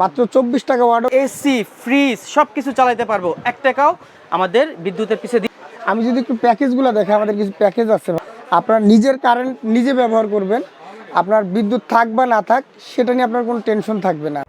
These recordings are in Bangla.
মাত্র চব্বিশ টাকা ওয়াট এসি ফ্রিজ সব কিছু চালাতে পারব। এক টাকাও আমাদের বিদ্যুতের পিছিয়ে দিই আমি যদি একটু প্যাকেজগুলো দেখে আমাদের কিছু প্যাকেজ আছে। আপনার নিজের কারেন্ট নিজে ব্যবহার করবেন। আপনার বিদ্যুৎ থাক বা না থাক সেটা নিয়ে আপনার কোনো টেনশন থাকবে না।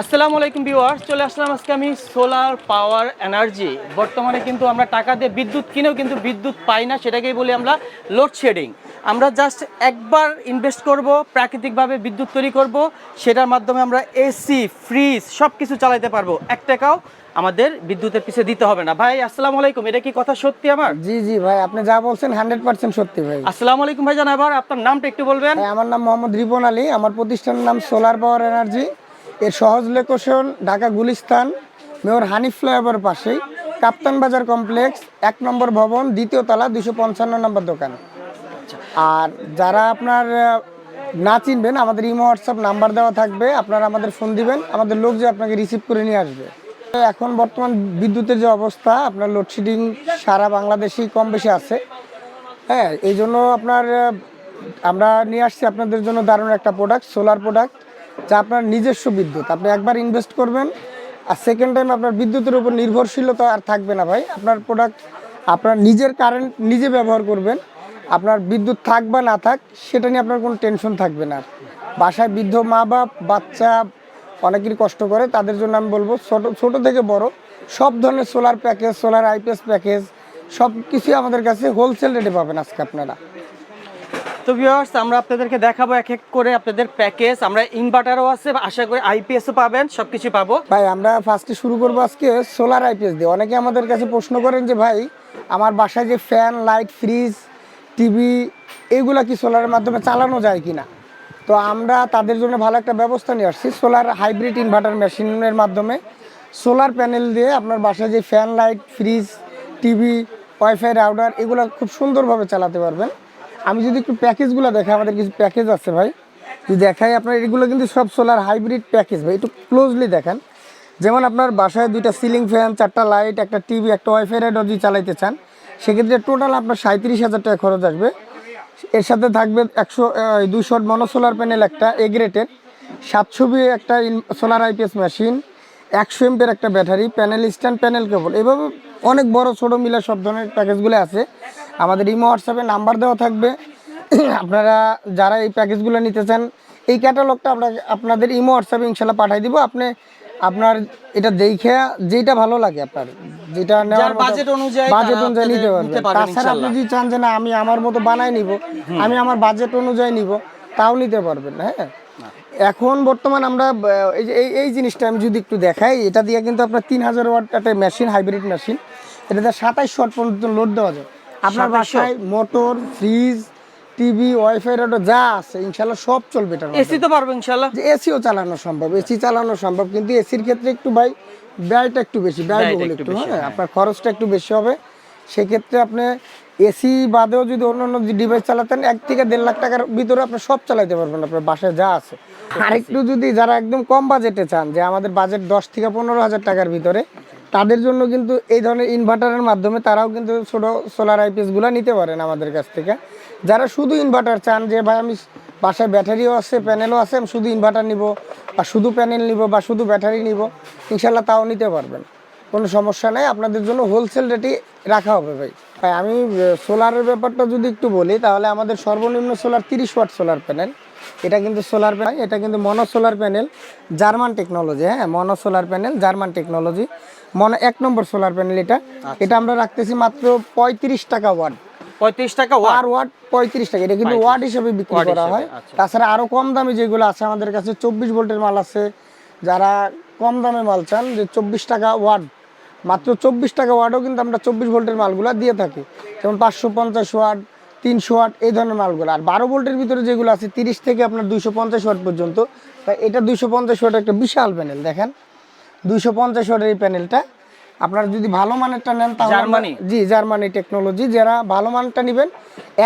আসসালামু আলাইকুম ভিউয়ার্স চলে আসলাম আজকে আমি সোলার পাওয়ার এনার্জি বর্তমানে কিন্তু আমরা টাকা দিয়ে বিদ্যুৎ কিনেও কিন্তু বিদ্যুৎ পাই না সেটাকেই বলি আমরা লোডশেডিং আমরা জাস্ট একবার ইনভেস্ট করব প্রাকৃতিকভাবে বিদ্যুৎ তৈরি করব সেটার মাধ্যমে আমরা এসি ফ্রিজ সব কিছু চালাতে পারব। এক টাকাও আমাদের বিদ্যুতের পিছিয়ে দিতে হবে না। ভাই আসসালামু আলাইকুম। এটা কি কথা সত্যি আমার? জি জি ভাই আপনি যা বলছেন হান্ড্রেড পার্সেন্ট সত্যি ভাই। আসসালামু আলাইকুম ভাই জানাবার আপনার নামটা একটু বলবেন। আমার নাম মোহাম্মদ রিপন আলী। আমার প্রতিষ্ঠানের নাম সোলার পাওয়ার এনার্জি এর সহজ location Dhaka Gulistan mayor Hanif flyover পাশেই। কাপ্তান বাজার কমপ্লেক্স এক নম্বর ভবন দ্বিতীয় তলা দুশো পঞ্চান্ন নম্বর দোকান। আর যারা আপনার না চিনবেন, আমাদের ইমো, হোয়াটসঅ্যাপ নাম্বার দেওয়া থাকবে, আপনারা আমাদের ফোন দিবেন, আমাদের লোক যে আপনাকে রিসিভ করে নিয়ে আসবে। এখন বর্তমান বিদ্যুতের যে অবস্থা, আপনার লোডশেডিং সারা বাংলাদেশেই কম বেশি আছে। হ্যাঁ এই জন্য আপনার আমরা নিয়ে আসছি আপনাদের জন্য দারুণ একটা প্রোডাক্ট সোলার প্রোডাক্ট যা আপনার নিজস্ব বিদ্যুৎ। আপনি একবার ইনভেস্ট করবেন, আর সেকেন্ড টাইম আপনার বিদ্যুতের উপর নির্ভরশীলতা আর থাকবে না ভাই। আপনার প্রোডাক্ট আপনার নিজের কারেন্ট নিজে ব্যবহার করবেন আপনার বিদ্যুৎ থাক বা না থাক সেটা নিয়ে আপনার কোনো টেনশন থাকবে না। বাসায় বৃদ্ধ মা বাপ বাচ্চা অনেকেরই কষ্ট করে তাদের জন্য আমি বলব ছোট ছোট থেকে বড় সব ধরনের solar package solar IPS package সব কিছুই আমাদের কাছে হোলসেল রেটে পাবেন আজকে আপনারা। তো ভিউয়ার্স আমরা আপনাদেরকে দেখাবো এক এক করে আপনাদের প্যাকেজ আমরা ইনভার্টারও আছে আশা করি আইপিএসও পাবেন সব কিছু পাবো। ভাই আমরা ফার্স্টে শুরু করব আজকে সোলার আইপিএস দিয়ে। অনেকে আমাদের কাছে প্রশ্ন করেন যে ভাই আমার বাসায় যে ফ্যান লাইট ফ্রিজ টিভি এগুলা কি সোলারের মাধ্যমে চালানো যায় কি না তো আমরা তাদের জন্য ভালো একটা ব্যবস্থা নিয়ে আসছি। সোলার হাইব্রিড ইনভার্টার মেশিনের মাধ্যমে সোলার প্যানেল দিয়ে আপনার বাসায় যে fan light fridge TV wifi router এগুলো খুব সুন্দরভাবে চালাতে পারবেন। আমি যদি একটু প্যাকেজগুলো দেখাই, আমাদের কিছু প্যাকেজ আছে ভাই। যদি দেখাই আপনার, এগুলো কিন্তু সব সোলার হাইব্রিড প্যাকেজ ভাই। একটু ক্লোজলি দেখেন। যেমন আপনার বাসায় দুইটা সিলিং ফ্যান চারটা লাইট একটা টিভি একটা ওয়াইফাই রাইডার যদি চালাইতে চান সেক্ষেত্রে টোটাল আপনার সাঁত্রিশ হাজার টাকা খরচ আসবে। এর সাথে থাকবে একশো দুশো মনো সোলার প্যানেল একটা এগ্রেটেড সাতশো বি একটা সোলার আইপিএস মেশিন একশো এমপের একটা battery panel stand panel cable এভাবে অনেক বড়, ছোটো, মিলে সব ধরনের প্যাকেজগুলো আছে। আমাদের ইমো হোয়াটসঅ্যাপে নাম্বার দেওয়া থাকবে। আপনারা যারা এই প্যাকেজগুলো নিতে চান, এই ক্যাটালগটা আপনাকে আপনাদের ইমো হোয়াটসঅ্যাপে ইনশাল্লাহ পাঠিয়ে দিব। আপনি আপনার এটা দেখে যেটা ভালো লাগে আপনার যেটা নেওয়ার বাজেট অনুযায়ী বাজেট অনুযায়ী নিতে পারবেন। তাছাড়া আপনি যদি চান যে না আমি আমার মতো বানাই নিব আমি আমার বাজেট অনুযায়ী নিব তাও নিতে পারবেন হ্যাঁ? এখন বর্তমান আমরা এই যে এই- এই জিনিসটা আমি যদি একটু দেখাই এটা দিয়ে কিন্তু আপনার তিন হাজার ওয়াট একটা মেশিন হাইব্রিড মেশিন এটাতে সাতাইশ ওয়াট পর্যন্ত লোড দেওয়া যায়। আপনার বাসায় motor fridge TV wifi router যা আছে ইনশাল্লাহ সব চলবে এটার এসি তো পারব ইনশাল্লাহ। যে এসিও চালানো সম্ভব এসি চালানো সম্ভব কিন্তু এসির ক্ষেত্রে একটু ভাই ব্যয়টা একটু বেশি ব্যয়বহুল একটু হ্যাঁ আপনার খরচটা একটু বেশি হবে। সেক্ষেত্রে আপনি এসি বাদেও যদি অন্য অন্য ডিভাইস চালাতেন এক থেকে দেড় লাখ টাকার ভিতরে আপনি সব চালাতে পারবেন আপনার বাসায় যা আছে। আর একটু যদি যারা একদম কম বাজেটে চান যে আমাদের বাজেট দশ থেকে পনেরো হাজার টাকার ভিতরে তাদের জন্য কিন্তু এই ধরনের ইনভার্টারের মাধ্যমে তারাও কিন্তু ছোট সোলার আইপিএসগুলো নিতে পারেন আমাদের কাছ থেকে। যারা শুধু ইনভার্টার চান, যে ভাই আমি বাসায় ব্যাটারিও আছে প্যানেলও আছে, আমি শুধু ইনভার্টার নিব বা শুধু প্যানেল নিব বা শুধু ব্যাটারি নিব ইনশাল্লাহ তাও নিতে পারবেন। কোনো সমস্যা নেই, আপনাদের জন্য হোলসেল রেটে রাখা হবে ভাই। ভাই, আমি সোলারের ব্যাপারটা যদি একটু বলি, তাহলে আমাদের সর্বনিম্ন সোলার তিরিশ ওয়াট সোলার প্যানেল এটা কিন্তু সোলার প্যানেল এটা কিন্তু mono solar panel German technology হ্যাঁ mono solar panel German technology mono এক নম্বর সোলার প্যানেল এটা। এটা আমরা রাখতেছি মাত্র পঁয়ত্রিশ টাকা ওয়াট পঁয়ত্রিশ টাকা পার ওয়াট পঁয়ত্রিশ টাকা। এটা কিন্তু ওয়াট হিসেবে বিক্রি করা হয়। আচ্ছা। তাছাড়া আরও কম দামে যেগুলো আছে আমাদের কাছে চব্বিশ ভোল্টের মাল আছে। যারা কম দামে মাল চান যে চব্বিশ টাকা ওয়াট মাত্র চব্বিশ টাকা ওয়াটও কিন্তু আমরা চব্বিশ ভোল্টের মালগুলো দিয়ে থাকি। যেমন পাঁচশো পঞ্চাশ ওয়াট তিনশো ওয়াট এই ধরনের মালগুলো। আর বারো ভোল্টের ভিতরে যেগুলো আছে তিরিশ থেকে আপনার দুইশো পঞ্চাশ ওয়াট পর্যন্ত এটা দুইশো পঞ্চাশ ওয়াট একটা বিশাল প্যানেল দেখেন। দুইশো পঞ্চাশ ওয়াটের এই প্যানেলটা আপনারা যদি ভালো মানেরটা নেন তাহলে জার্মানি? জি জার্মানি টেকনোলজি যারা ভালো মানটা নেবেন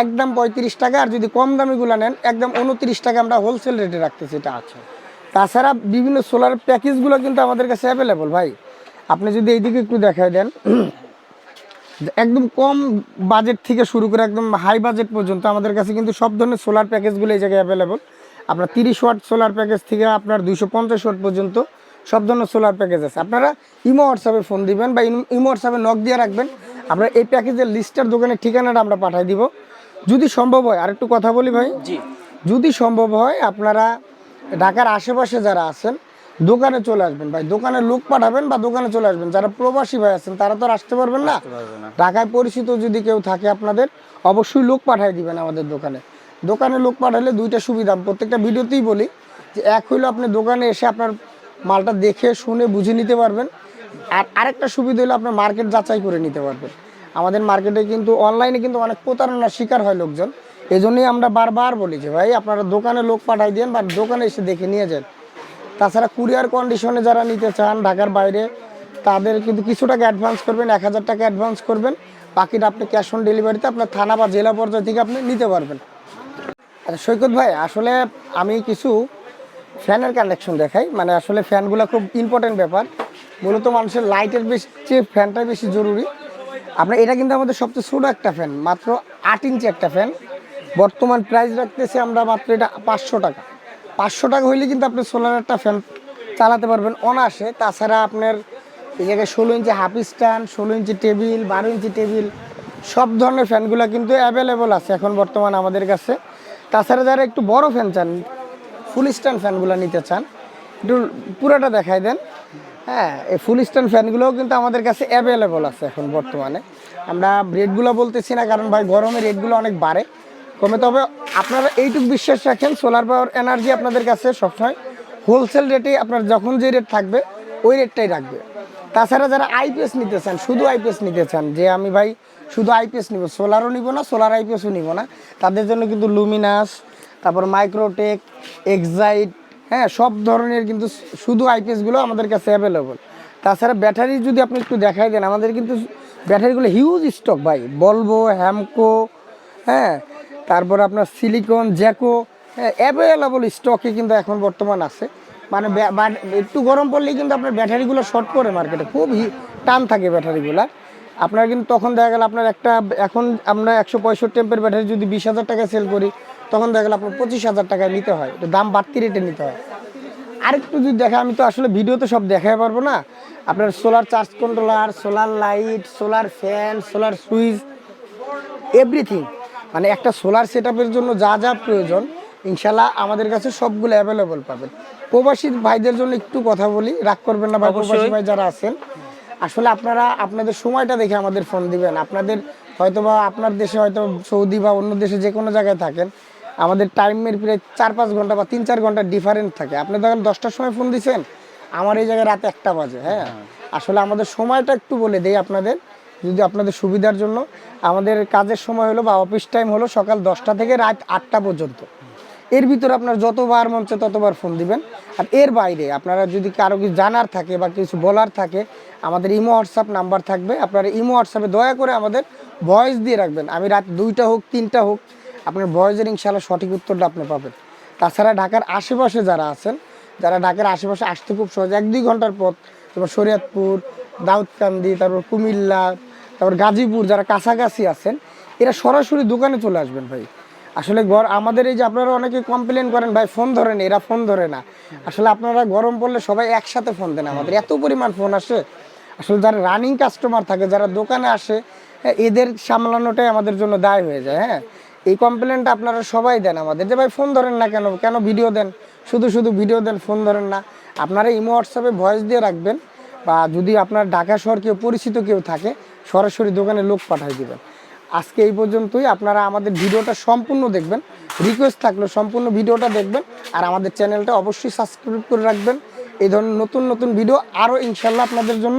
একদম পঁয়ত্রিশ টাকা আর যদি কম দামিগুলো নেন একদম উনত্রিশ টাকা আমরা হোলসেল রেটে রাখতেছি এটা। আচ্ছা। তাছাড়া বিভিন্ন সোলার প্যাকেজগুলো কিন্তু আমাদের কাছে অ্যাভেলেবল ভাই। আপনি যদি এইদিকে একটু দেখাই দেন একদম কম বাজেট থেকে শুরু করে একদম হাই বাজেট পর্যন্ত আমাদের কাছে কিন্তু সব ধরনের সোলার প্যাকেজগুলো এই জায়গায় অ্যাভেলেবল আপনার তিরিশ ওয়াট সোলার প্যাকেজ থেকে আপনার দুইশো পঞ্চাশ ওয়াট পর্যন্ত সব ধরনের সোলার প্যাকেজ আছে। আপনারা ইমো হোয়াটসঅ্যাপে ফোন দিবেন বা ইম- হোয়াটসঅ্যাপে নক দিয়ে রাখবেন। আমরা এই প্যাকেজের লিস্টার দোকানের ঠিকানাটা আমরা পাঠিয়ে দিব। যদি সম্ভব হয় আরেকটু কথা বলি ভাই। জি। যদি সম্ভব হয় আপনারা ঢাকার আশেপাশে যারা আছেন দোকানে চলে আসবেন ভাই। দোকানে লোক পাঠাবেন বা দোকানে চলে আসবেন। যারা প্রবাসী ভাই আছেন তারা তো আর আসতে পারবেন না। ঢাকায় পরিচিত যদি কেউ থাকে আপনাদের অবশ্যই লোক পাঠিয়ে দিবেন আমাদের দোকানে। দোকানে লোক পাঠালে দুইটা সুবিধা। প্রত্যেকটা ভিডিওতেই বলি যে এক হইল আপনি দোকানে এসে আপনার মালটা দেখে, শুনে, বুঝে নিতে পারবেন। আর আরেকটা সুবিধা হলো আপনার মার্কেট যাচাই করে নিতে পারবেন। আমাদের মার্কেটে কিন্তু, অনলাইনে কিন্তু অনেক প্রতারণার শিকার হয় লোকজন। এই জন্যই আমরা বারবার বলি যে, ভাই, আপনারা দোকানে লোক পাঠাই দেন বা দোকানে এসে দেখে নিয়ে যান। তাছাড়া কুরিয়ার কন্ডিশনে যারা নিতে চান, ঢাকার বাইরে, তাদের কিন্তু কিছু টাকা অ্যাডভান্স করবেন, এক হাজার টাকা অ্যাডভান্স করবেন। বাকিটা আপনি ক্যাশ অন ডেলিভারিতে আপনার থানা বা জেলা পর্যায় থেকে আপনি নিতে পারবেন। আচ্ছা সৈকত ভাই, আসলে আমি কিছু ফ্যানের কানেকশন দেখাই। মানে আসলে ফ্যানগুলো খুব ইম্পর্টেন্ট ব্যাপার। মূলত মানুষের লাইটের বেশি চেয়ে ফ্যানটাই বেশি জরুরি। আপনার এটা কিন্তু আমাদের সবচেয়ে ছোটো একটা ফ্যান, মাত্র আট ইঞ্চি একটা ফ্যান। বর্তমান প্রাইস রাখতেছি আমরা মাত্র এটা পাঁচশো টাকা। পাঁচশো টাকা হইলে কিন্তু আপনি সোলার একটা ফ্যান চালাতে পারবেন অনাসে তাছাড়া আপনার এই জায়গায় ষোলো ইঞ্চি হাফ স্ট্যান্ড ষোলো ইঞ্চি টেবিল বারো ইঞ্চি টেবিল সব ধরনের ফ্যানগুলো কিন্তু অ্যাভেলেবল আছে এখন বর্তমান আমাদের কাছে। তাছাড়া যারা একটু বড় ফ্যান চান ফুল স্ট্যান্ড ফ্যানগুলো নিতে চান, একটু পুরোটা দেখাই দেন। হ্যাঁ এই ফুল স্ট্যান্ড ফ্যানগুলোও কিন্তু আমাদের কাছে অ্যাভেলেবল আছে এখন বর্তমানে। আমরা রেটগুলো বলতেছি না, কারণ ভাই গরমে রেটগুলো অনেক বাড়ে। কমে, তবে আপনারা এইটুকু বিশ্বাস রাখেন সোলার পাওয়ার এনার্জি আপনাদের কাছে সবসময় হোলসেল রেটে আপনার যখন যে রেট থাকবে, ওই রেটটাই রাখবে। তাছাড়া যারা আইপিএস নিতে চান, শুধু আইপিএস নিতে চান, যে আমি ভাই শুধু আইপিএস নিব সোলারও নিব না সোলার আইপিএসও নিব না, তাদের জন্য কিন্তু লুমিনাস তারপর মাইক্রোটেক এক্সাইট হ্যাঁ সব ধরনের কিন্তু শুধু আইপিএসগুলো আমাদের কাছে অ্যাভেলেবল তাছাড়া ব্যাটারি যদি আপনি একটু দেখাই দেন, আমাদের কিন্তু ব্যাটারিগুলো হিউজ স্টক ভাই। বলব হ্যামকো হ্যাঁ তারপর আপনার সিলিকন জ্যাকো হ্যাঁ অ্যাভেলেবল স্টকে কিন্তু এখন বর্তমান আছে। মানে একটু গরম পড়লেই কিন্তু আপনার ব্যাটারিগুলো শর্ট করে মার্কেটে খুব টান থাকে ব্যাটারিগুলো আপনার কিন্তু তখন দেখা গেল আপনার একটা, এখন আমরা একশো পঁয়ষট্টি এম্পের ব্যাটারি যদি বিশ হাজার টাকায় সেল করি তখন দেখা গেল আপনার পঁচিশ হাজার টাকায় নিতে হয়। একটু দাম বাড়তি রেটে নিতে হয়। আরেকটু যদি দেখা আমি তো আসলে ভিডিওতে সব দেখাতে পারব না। আপনার solar charge controller solar light solar fan solar switch everything মানে একটা সোলার সেট জন্য যা যা প্রয়োজন ইনশাল্লাহ আমাদের কাছে সবগুলো অ্যাভেলেবল পাবেন। প্রবাসী ভাইদের জন্য একটু কথা বলি রাগ করবেন না ভাই প্রবাসী ভাই যারা আছেন। আসলে আপনারা আপনাদের সময়টা দেখে আমাদের ফোন দিবেন। আপনাদের হয়তো বা আপনার দেশে হয়তো সৌদি বা অন্য দেশে যে কোনো জায়গায় থাকেন আমাদের টাইমের প্রায় চার পাঁচ ঘণ্টা বা তিন চার ঘণ্টা ডিফারেন্ট থাকে। আপনি দেখেন দশটার সময় ফোন দিচ্ছেন আমার এই জায়গায় রাত একটা বাজে হ্যাঁ? আসলে আমাদের সময়টা একটু বলে দেই আপনাদের যদি আপনাদের সুবিধার জন্য। আমাদের কাজের সময় হলো বা অফিস টাইম হলো সকাল দশটা থেকে রাত আটটা পর্যন্ত। এর ভিতরে আপনার যতবার মন চায় ততবার ফোন দিবেন। আর এর বাইরে আপনারা যদি কারও কিছু জানার থাকে বা কিছু বলার থাকে আমাদের ইমো হোয়াটসঅ্যাপ নাম্বার থাকবে। আপনারা ইমো হোয়াটসঅ্যাপে দয়া করে আমাদের ভয়েস দিয়ে রাখবেন। আমি রাত দুইটা হোক তিনটা হোক আপনার ভয়েসের ইনশাল্লাহ সঠিক উত্তরটা আপনি পাবেন। তাছাড়া ঢাকার আশেপাশে যারা আছেন যারা ঢাকার আশেপাশে আসতে খুব সহজ এক দুই ঘণ্টার পথ তারপর শরীয়তপুর দাউদকান্দি তারপর কুমিল্লা তারপর গাজীপুর যারা কাছাকাছি আছেন এরা সরাসরি দোকানে চলে আসবেন ভাই। আসলে ঘর আমাদের এই যে আপনারা অনেকে কমপ্লেন করেন ভাই ফোন ধরে না এরা ফোন ধরে না। আসলে আপনারা গরম পড়লে সবাই একসাথে ফোন দেন আমাদের। এত পরিমাণ ফোন আসে। আসলে যারা রানিং কাস্টমার থাকে যারা দোকানে আসে হ্যাঁ, এদের সামলানোটাই আমাদের জন্য দায় হয়ে যায় হ্যাঁ। এই কমপ্লেনটা আপনারা সবাই দেন আমাদের। যে ভাই ফোন ধরেন না কেন? কেন ভিডিও দেন? শুধু শুধু ভিডিও দেন ফোন ধরেন না। আপনারা ইমো হোয়াটসঅ্যাপে ভয়েস দিয়ে রাখবেন বা যদি আপনার ঢাকা শহর কেউ, পরিচিত কেউ থাকে, সরাসরি দোকানে লোক পাঠিয়ে দেবেন। আজকে এই পর্যন্তই। আপনারা আমাদের ভিডিওটা সম্পূর্ণ দেখবেন। রিকোয়েস্ট থাকল সম্পূর্ণ ভিডিওটা দেখবেন। আর আমাদের চ্যানেলটা অবশ্যই সাবস্ক্রাইব করে রাখবেন। এই ধরনের নতুন নতুন ভিডিও আরও ইনশাল্লাহ আপনাদের জন্য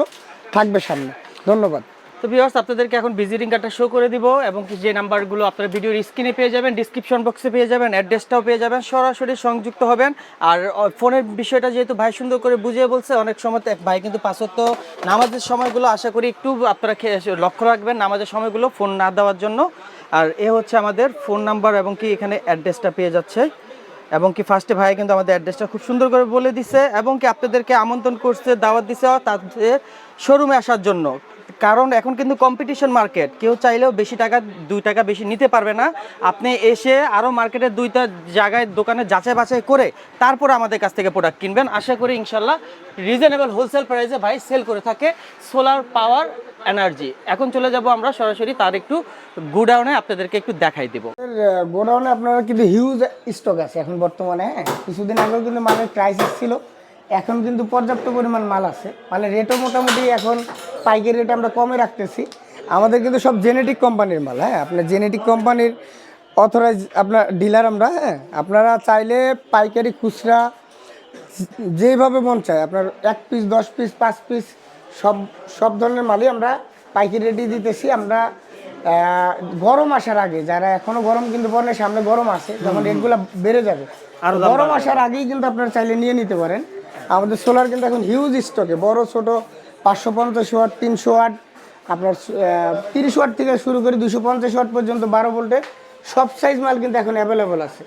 থাকবে সামনে। ধন্যবাদ। তো ভিউয়ার্স আপনাদেরকে এখন ভিজিটিং কার্ডটা শো করে দিব এবং কি যে নাম্বারগুলো আপনারা ভিডিওর স্ক্রিনে পেয়ে যাবেন ডিসক্রিপশন বক্সে পেয়ে যাবেন অ্যাড্রেসটাও পেয়ে যাবেন, সরাসরি সংযুক্ত হবেন। আর ফোনের বিষয়টা যেহেতু ভাই সুন্দর করে বুঝিয়ে বলছে, অনেক সময় ভাই কিন্তু পাঁচত্ব নামাজের সময়গুলো আশা করি একটু আপনারা লক্ষ্য রাখবেন নামাজের সময়গুলো ফোন না দেওয়ার জন্য। আর এ হচ্ছে আমাদের ফোন নাম্বার এবং কি এখানে অ্যাড্রেসটা পেয়ে যাচ্ছে। এবং কি ফার্স্টে ভাই কিন্তু আমাদের অ্যাড্রেসটা খুব সুন্দর করে বলে দিছে এবং কি আপনাদেরকে আমন্ত্রণ করছে, দাওয়াত দিছে তাদের শোরুমে আসার জন্য। কারণ এখন কিন্তু কম্পিটিশন মার্কেট কেউ চাইলেও বেশি টাকা, দুই টাকা বেশি নিতে পারবে না। আপনি এসে আরও মার্কেটের দুইটা জায়গায় দোকানে যাচাই বাছাই করে তারপর আমাদের কাছ থেকে প্রোডাক্ট কিনবেন। আশা করি ইনশাল্লাহ রিজনেবল হোলসেল প্রাইসে ভাই সেল করে থাকে সোলার পাওয়ার এনার্জি এখন চলে যাব আমরা সরাসরি, তার একটু গোডাউনে আপনাদেরকে একটু দেখাই দেবো। গোডাউনে আপনারা কিন্তু হিউজ স্টক আছে এখন বর্তমানে হ্যাঁ? কিছুদিন আগেও কিন্তু মালের ক্রাইসিস ছিল। এখন কিন্তু পর্যাপ্ত পরিমাণ মাল আছে। মানে রেটও মোটামুটি এখন পাইকারি রেট আমরা কমে রাখতেছি। আমাদের কিন্তু সব জেনেটিক কোম্পানির মাল হ্যাঁ? আপনার জেনেটিক কোম্পানির অথরাইজ আপনার ডিলার আমরা হ্যাঁ? আপনারা চাইলে পাইকারি খুচরা যেভাবে মন চায় আপনার এক পিস দশ পিস পাঁচ পিস সব সব ধরনের মালই আমরা পাইকারি রেটই দিতেছি। আমরা গরম আসার আগে যারা এখনও গরম কিন্তু পরে সামনে গরম আসে যখন রেটগুলো বেড়ে যাবে। আর গরম আসার আগেই কিন্তু আপনারা চাইলে নিয়ে নিতে পারেন। আমাদের সোলার কিন্তু এখন হিউজ স্টকে বড়, ছোট, পাঁচশো পঞ্চাশ ওয়াট, তিনশো ওয়াট, আপনার তিরিশ ওয়াট থেকে শুরু করে দুশো পঞ্চাশ ওয়াট পর্যন্ত বারো ভোল্টে সব সাইজ মাল কিন্তু এখন অ্যাভেলেবল আছে।